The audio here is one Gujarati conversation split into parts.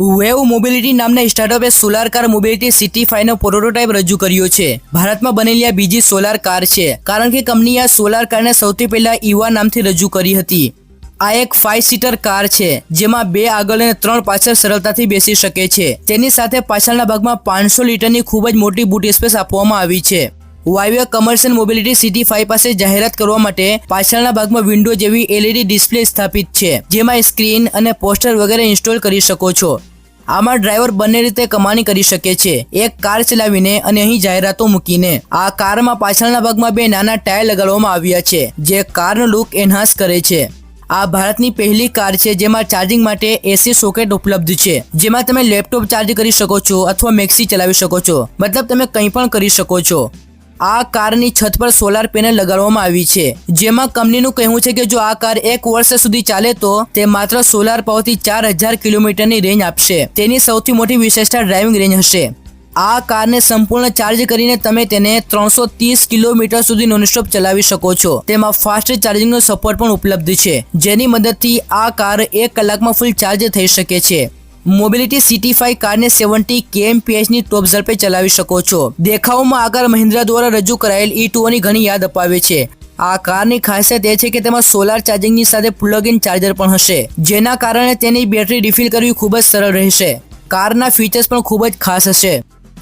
વેવ મોબિલિટી નામના સ્ટાર્ટઅપે સોલાર કાર મોબિલિટી સિટી ફાઈવનો પ્રોટોટાઇપ રજૂ કર્યો છે. ભારતમાં બનેલી આ બીજી સોલાર કાર છે, કારણ કે કંપનીએ આ સોલાર કારને સૌથી પહેલા ઈવા નામથી રજૂ કરી હતી. આ એક ફાઇવ સીટર કાર છે, જેમાં બે આગળ અને ત્રણ પાછળ સરળતાથી બેસી શકે છે. તેની સાથે પાછળના ભાગમાં પાંચસો લીટરની ખૂબ જ મોટી બૂટ સ્પેસ આપવામાં આવી છે. Vayve commercial Mobility City five પાસે જાહેરાત કરવા માટે પાછળના ભાગમાં વિન્ડો જેવી એલઈડી ડિસ્પ્લે સ્થાપિત છે, જેમાં સ્ક્રીન અને પોસ્ટર વગેરે ઇન્સ્ટોલ કરી શકો છો. આમાં ડ્રાઈવર બંને રીતે કમાણી કરી શકે છે. એક કાર ચલાવીને અને અહીં જાહેરાતો મૂકીને. આ કારમાં પાછળના ભાગમાં બે નાના ટાયર લગાડવામાં આવ્યા છે, જે કારનો લુક એન્હાન્સ કરે છે. આ ભારતની પહેલી કાર છે જેમાં ચાર્જિંગ માટે એસી સોકેટ ઉપલબ્ધ છે, જેમાં તમે લેપટોપ ચાર્જ કરી શકો છો અથવા મેક્સી ચલાવી શકો છો. મતલબ તમે કંઈ પણ કરી શકો છો. આ કારની છત પર સોલાર પેનલ લગાડવામાં આવી છે. જેમાં કંપનીનું કહેવું છે કે જો આ કાર એક વર્ષ સુધી ચાલે તો તે માત્ર સોલાર પાવરથી ચાર હજાર કિલોમીટરની રેન્જ આપશે. તેની સૌથી મોટી વિશેષતા ડ્રાઇવિંગ રેન્જ હશે. આ કારને સંપૂર્ણ ચાર્જ કરીને તમે તેને ત્રણસો ત્રીસ કિલોમીટર સુધી નોનસ્ટોપ ચલાવી શકો છો. તેમાં ફાસ્ટ ચાર્જિંગનો સપોર્ટ પણ ઉપલબ્ધ છે. જેની મદદથી આ કાર એક કલાકમાં ફૂલ ચાર્જ થઈ શકે છે. મોબિલિટી સિટી ફાઈવ કારને સેવન્ટી કેએમપીએચની ટોપ ઝડપે ચલાવી શકો છો. દેખાવમાં આગળ મહિન્દ્રા દ્વારા રજૂ કરાયેલ ઈ ટુઓની ઘણી યાદ અપાવે છે. આ કારની ખાસિયત એ છે કે તેમાં સોલાર ચાર્જિંગની સાથે પ્લગ ઇન ચાર્જર પણ હશે, જેના કારણે તેની બેટરી રિફિલ કરવી ખૂબ જ સરળ રહેશે. કારના ફીચર્સ પણ ખૂબ જ ખાસ હશે.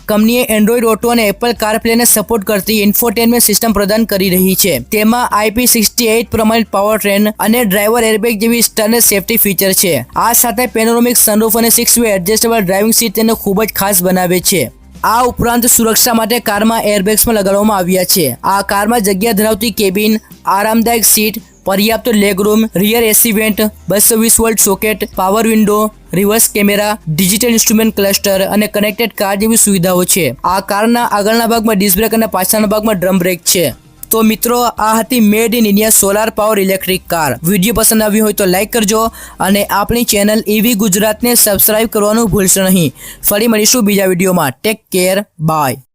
કંપનીએ એન્ડ્રોઇડ ઓટો અને એપલ કારપ્લેને સપોર્ટ કરતી ઇન્ફોટેનમેન્ટ સિસ્ટમ પ્રદાન કરી રહી છે. તેમાં આઈપી સિક્સટી એઇટ પ્રમાણિત પાવર ટ્રેન અને ડ્રાઈવર એરબેગ જેવી સ્ટર્ન સેફ્ટી ફીચર છે. આ સાથે પેનોરોમિક સનરૂફ અને six way adjustable driving seat તેને ખૂબ જ ખાસ બનાવે છે. આ ઉપરાંત સુરક્ષા માટે કારમાં એરબેગ્સ પણ લગાડવામાં આવ્યા છે. આ કારમાં જગ્યા ધરાવતી કેબિન આરામદાયક સીટ પર્યાપ્ત leg room rear AC vent બસો વીસ volt socket power window reverse camera digital instrument cluster અને કનેક્ટેડ કાર જેવી સુવિધાઓ છે. આ કારના આગળના ભાગમાં ડિસ્ક બ્રેક અને પાછળના ભાગમાં ડ્રમ બ્રેક છે. તો મિત્રો, આ હતી made in India solar power electric car video પસંદ આવ્યો હોય તો લાઇક કરજો અને આપણી ચેનલ એવી ગુજરાતને સબસ્ક્રાઇબ કરવાનું ભૂલશો નહીં. ફરી મળીશું બીજા વિડીયોમાં. Take care bye